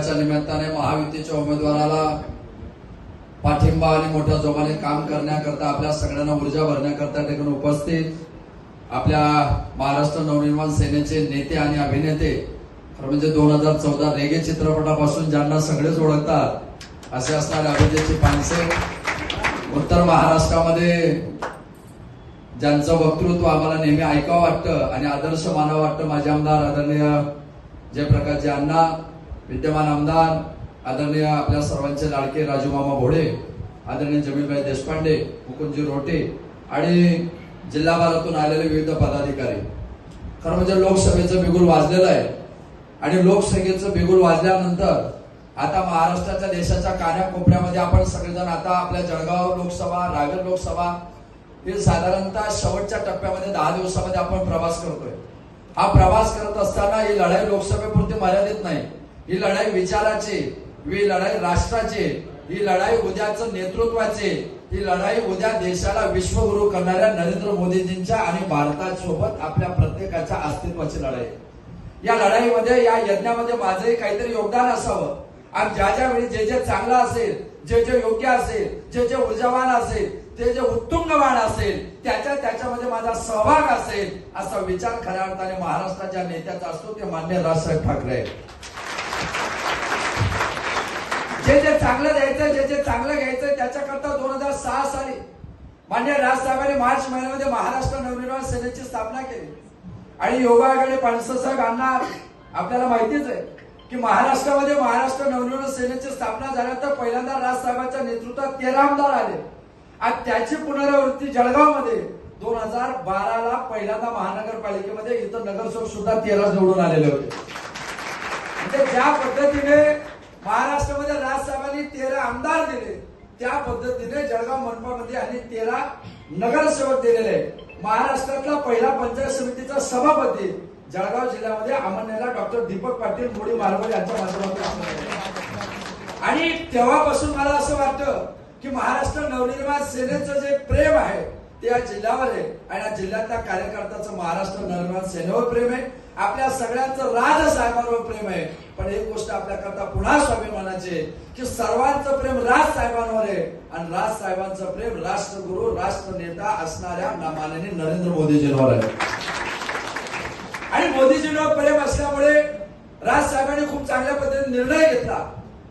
दिनाच्या निमित्ताने महायुतीच्या उमेदवाराला पाठिंबा आणि मोठ्या जोमाने काम करण्याकरता आपल्या सगळ्यांना ऊर्जा भरण्याकरता ठिकाणी उपस्थित आपल्या महाराष्ट्र नवनिर्माण सेनेचे नेते आणि अभिनेते खरं म्हणजे दोन हजार चौदा रेगे चित्रपटापासून ज्यांना सगळेच ओळखतात असे असणारे अभिजितची पानसे उत्तर महाराष्ट्रामध्ये ज्यांचं वक्तृत्व आम्हाला नेहमी ऐकावं वाटतं आणि आदर्श मानावं वाटतं माझे आमदार आदरणीय जयप्रकाशजी अण्णा विद्यमान आमदार आदरणीय आपल्या सर्वांचे लाडके राजूमामा भोळे भोडे आदरणीय जमीनभाई देशपांडे मुकुंदजी रोटे आणि जिल्हाभरातून आलेले विविध पदाधिकारी. खरं म्हणजे लोकसभेचं बिगुल वाजलेलं आहे. आणि लोकसभेचं बिगुल वाजल्यानंतर आता महाराष्ट्राच्या देशाच्या कान्याकोपऱ्यामध्ये आपण सगळेजण आता आपल्या जळगाव लोकसभा रायगड लोकसभा हे साधारणतः शेवटच्या टप्प्यामध्ये दहा दिवसामध्ये आपण प्रवास करतोय. हा प्रवास करत असताना ही लढाई लोकसभेपुरती मर्यादित नाही. ही लढाई विचाराची ही लढाई राष्ट्राची ही लढाई उद्याचं नेतृत्वाची ही लढाई उद्या देशाला विश्वगुरु करणाऱ्या नरेंद्र मोदीजींच्या आणि भारतासोबत आपल्या प्रत्येकाच्या अस्तित्वाची लढाई या लढाईमध्ये या यज्ञामध्ये माझंही काहीतरी योगदान असावं आणि ज्या ज्या वेळी जे जे चांगलं असेल जे जे योग्य असेल जे जे ऊर्जावान असेल ते जे उत्तुंगवान असेल त्याच्या त्याच्यामध्ये माझा सहभाग असेल असा विचार खऱ्या अर्थाने महाराष्ट्राच्या नेत्याचा असतो ते मान्य राजसाहेब ठाकरे आहेत. जे जे चांगलं द्यायचं जे जे चांगलं घ्यायचं त्याच्याकरता दोन हजार सहा साली मान्य राजसाहेबांनी मार्च महिन्यामध्ये महाराष्ट्र नवनिर्माण सेनेची स्थापना केली. आणि योगाकडे साहेब अण्णा आपल्याला माहितीच आहे की महाराष्ट्रामध्ये महाराष्ट्र नवनिर्माण सेनेची स्थापना झाल्यानंतर पहिल्यांदा राजसाहेबांच्या नेतृत्वात तेरा आमदार आले. आणि त्याची पुनरावृत्ती जळगावमध्ये दोन हजार बाराला पहिल्यांदा महानगरपालिकेमध्ये इथं नगरसेवक सुद्धा तेरा निवडून आलेले होते. म्हणजे ज्या पद्धतीने महाराष्ट्रामध्ये राजसाहेबांनी तेरा आमदार दिले त्या पद्धतीने जळगाव मनपामध्ये आणि तेरा नगरसेवक दिलेले आहेत. महाराष्ट्रातला पहिला पंचायत समितीचा सभापती जळगाव जिल्ह्यामध्ये अमरनेला डॉक्टर दीपक पाटील मोडी मारवड यांच्या माध्यमातून आणि तेव्हापासून मला असं वाटतं की महाराष्ट्र नवनिर्माण सेनेचं जे प्रेम आहे ते या जिल्ह्यावर आहे. आणि या जिल्ह्यातल्या कार्यकर्त्याचं महाराष्ट्र नवनिर्माण सेनेवर प्रेम आहे. आपल्या सगळ्यांचं राज साहेबांवर प्रेम आहे. पण एक गोष्ट आपल्याकरता पुन्हा स्वाभिमानाची आहे की सर्वांचं प्रेम राज साहेबांवर आहे. आणि राज साहेबांचं प्रेम राष्ट्रगुरु राष्ट्रनेता असणाऱ्या माननीय नरेंद्र मोदीजींवर आहे. आणि मोदीजींवर प्रेम असल्यामुळे राज साहेबांनी खूप चांगल्या पद्धतीने निर्णय घेतला.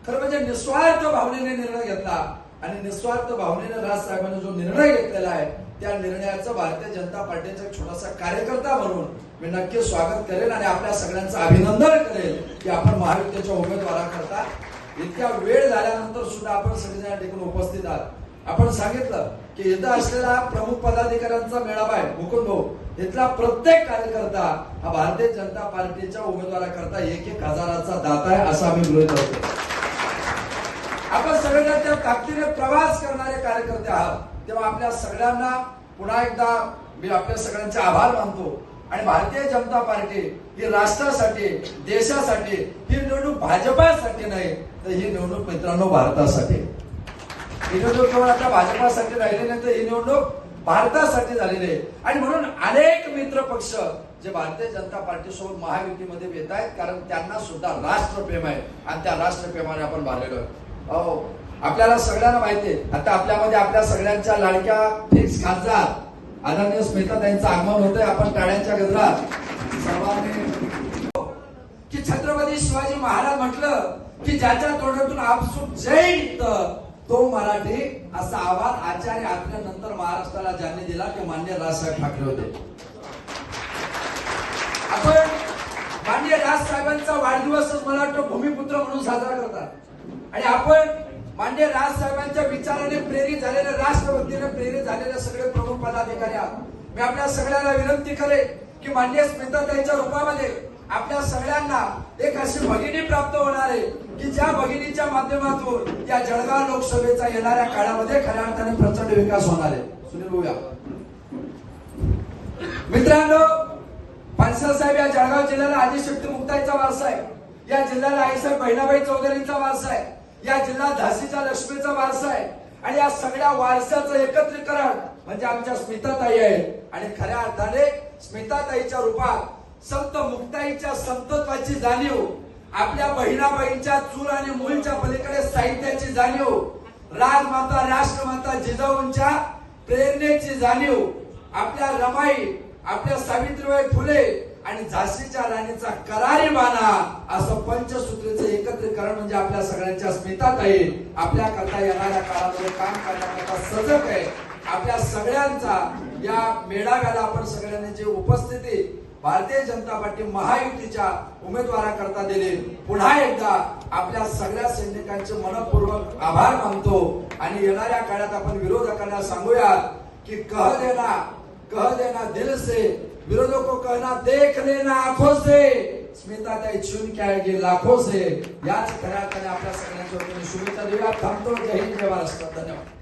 खरं म्हणजे निस्वार्थ भावनेने निर्णय घेतला. आणि निस्वार्थ भावनेने राज साहेबांनी जो निर्णय घेतलेला आहे त्या निर्णयाचं भारतीय जनता पार्टीचा एक छोटासा कार्यकर्ता म्हणून मी नक्की स्वागत करेन आणि आपल्या सगळ्यांचं अभिनंदन करेल की आपण महायुतीच्या उमेदवाराकरता इतक्या वेळ झाल्यानंतर सुद्धा आपण सगळेजण टिकून उपस्थित आहात. आपण सांगितलं की इथं असलेला प्रमुख पदाधिकाऱ्यांचा मेळावा आहे मुकुंद भाऊ. इथला प्रत्येक कार्यकर्ता हा भारतीय जनता पार्टीच्या उमेदवाराकरता एक एक हजाराचा दाता आहे असा आम्ही गृहित धरतो. आपण सगळेजण त्या ताकदीने प्रवास करणारे कार्यकर्ते आहात. तेव्हा आपल्या सगळ्यांना पुन्हा एकदा मी आपल्या सगळ्यांचे आभार मानतो. आणि भारतीय जनता पार्टी ही राष्ट्रासाठी देशासाठी ही निवडणूक भाजपासाठी नाही तर ही निवडणूक मित्रांनो भारतासाठी. ही निवडणूक केवळ आता भाजपासाठी राहिली नाही तर ही निवडणूक भारतासाठी झालेली आहे. आणि म्हणून अनेक मित्र पक्ष जे भारतीय जनता पार्टी सोबत महायुतीमध्ये येत आहेत कारण त्यांना सुद्धा राष्ट्रप्रेम आहे. आणि त्या राष्ट्रप्रेमाने आपण भारलेलो आहे अहो आपल्याला सगळ्यांना माहिती आहे. आता आपल्यामध्ये आपल्या सगळ्यांच्या लाडक्या फिक्स खासदार आदरणीय स्मिता त्यांचं आगमन होतंय आपण टाळ्यांच्या गजरात. सर्वांनी हो. की छत्रपती शिवाजी महाराज म्हटलं की ज्याच्या तोंडातून आपसूक जय निघतं तो मराठी असा आवाज आचार्य आत्र्यानंतर महाराष्ट्राला ज्यांनी दिला ते मान्य राजसाहेब ठाकरे होते. आपण मान्य राजसाहेबांचा वाढदिवसच मला वाटतं भूमिपुत्र म्हणून साजरा करतात. आणि आपण मान्य राजसाहेबांच्या विचाराने प्रेरित झालेल्या राष्ट्रभक्तीने प्रेरित झालेले सगळे प्रमुख पदाधिकारी आहात. मी आपल्या सगळ्यांना विनंती करेन की मान्य स्मिताताईच्या रूपामध्ये आपल्या सगळ्यांना एक अशी भगिनी प्राप्त होणार आहे की ज्या भगिनीच्या माध्यमातून या जळगाव लोकसभेचा येणाऱ्या काळामध्ये खऱ्या अर्थाने प्रचंड विकास होणार आहे. सुनील बोया मित्रांनो पानसर साहेब या जळगाव जिल्ह्याला आदिशक्ती मुक्ताईचा वारसा आहे. या जिल्ह्याला आईसाहेब बहिणाबाई चौधरींचा वारसा आहे. या जिल्हा झाशीच्या लक्ष्मीचा वारसा आहे. आणि या सगळ्या वारसाचं एकत्रीकरण म्हणजे आमच्या स्मिताताई आहे. आणि खऱ्या अर्थाने स्मिताताईच्या रूपात संत मुक्ताईच्या संतत्वाची जाणीव आपल्या बहिणाबाईंच्या चूल आणि मुलीच्या पलीकडे साहित्याची जाणीव राजमाता राष्ट्रमाता जिजाऊंच्या प्रेरणेची जाणीव आपल्या रमाई आपल्या सावित्रीबाई फुले आणि झाशीच्या राणीचा करारी बाणा असं पंचसूत्रीचं एकत्रीकरण म्हणजे आपल्या सगळ्यांच्या स्मितात आहे. आपल्या करता येणाऱ्या काळामध्ये काम करण्याकरता सजग आहे. आपल्या सगळ्यांचा या मेळाव्याला आपण सगळ्यांनी जी उपस्थिती भारतीय जनता पार्टी महायुतीच्या उमेदवाराकरता दिली. पुन्हा एकदा आपल्या सगळ्या सैनिकांचे मनपूर्वक आभार मानतो. आणि येणाऱ्या काळात आपण विरोधकांना सांगूयात की कह देना कह देना दिल से विरोधों को कहना देख लेना आंखों से। स्मिता ताई छून के आएगी लाखों से। याच खऱ्या अर्थाने आपल्या सगळ्यांच्या वतीने शुभेच्छा देऊया। थांबतो जय हिंद जय महाराष्ट्र। धन्यवाद।